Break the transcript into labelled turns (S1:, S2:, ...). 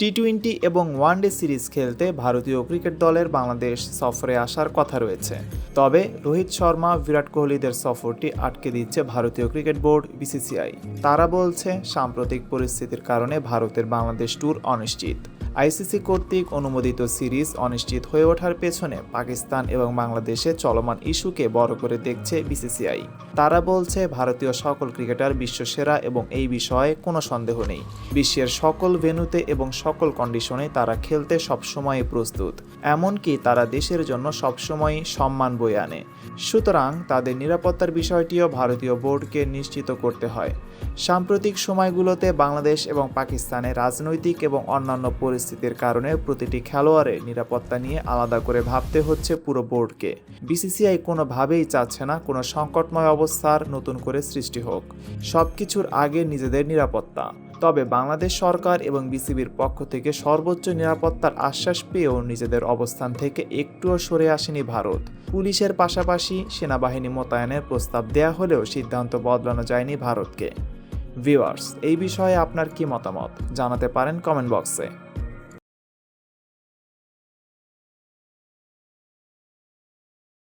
S1: টি twenty এবং one day series খেলতে ভারতীয় ক্রিকেট দলের বাংলাদেশ সফরে আসার কথা রয়েছে। তবে রোহিত শর্মা, বিরাট কোহলিদের সফরটি আটকে দিচ্ছে ভারতীয় ক্রিকেট বোর্ড, বিসিসিআই। তারা বলছে, সাম্প্রতিক পরিস্থিতির কারণে ভারতের বাংলাদেশ ট্যুর অনিশ্চিত। আইসিসি কর্তৃক অনুমোদিত সিরিজ অনিশ্চিত হয়ে ওঠার পেছনে পাকিস্তান এবং বাংলাদেশে চলমান ইস্যুকে বড় করে দেখছে বিসিসিআই। তারা বলছে, ভারতীয় সকল ক্রিকেটার বিশ্বসেরা এবং এই বিষয়ে কোনো সন্দেহ নেই। বিশ্বের সকল ভেন্যুতে এবং সকল কন্ডিশনে তারা খেলতে সবসময় প্রস্তুত। এমনকি তারা দেশের জন্য সবসময় সম্মান বয়ে আনে। সুতরাং তাদের নিরাপত্তার বিষয়টিও ভারতীয় বোর্ডকে নিশ্চিত করতে হয়। সাম্প্রতিক সময়গুলোতে বাংলাদেশ এবং পাকিস্তানে রাজনৈতিক এবং অন্যান্য পরিস্থিতির কারণে প্রতিটি খেলোয়াড়ের নিরাপত্তা নিয়ে আলাদা করে ভাবতে হচ্ছে পুরো বোর্ডকে। বিসিসিআই কোনোভাবেই চাচ্ছে না কোনো সংকটময় অবস্থার নতুন করে সৃষ্টি হোক। সবকিছুর আগে নিজেদের নিরাপত্তা। তবে বাংলাদেশ সরকার এবং বিসিবির পক্ষ থেকে সর্বোচ্চ নিরাপত্তার আশ্বাস পেয়েও নিজেদের অবস্থান থেকে একটুও সরে আসেনি ভারত। পুলিশের পাশাপাশি সেনাবাহিনী মোতায়েনের প্রস্তাব দেয়া হলেও সিদ্ধান্ত বদলানো যায়নি ভারতকে। ভিউয়ার্স, এই বিষয়ে আপনার কি মতামত? জানাতে পারেন কমেন্ট বক্সে।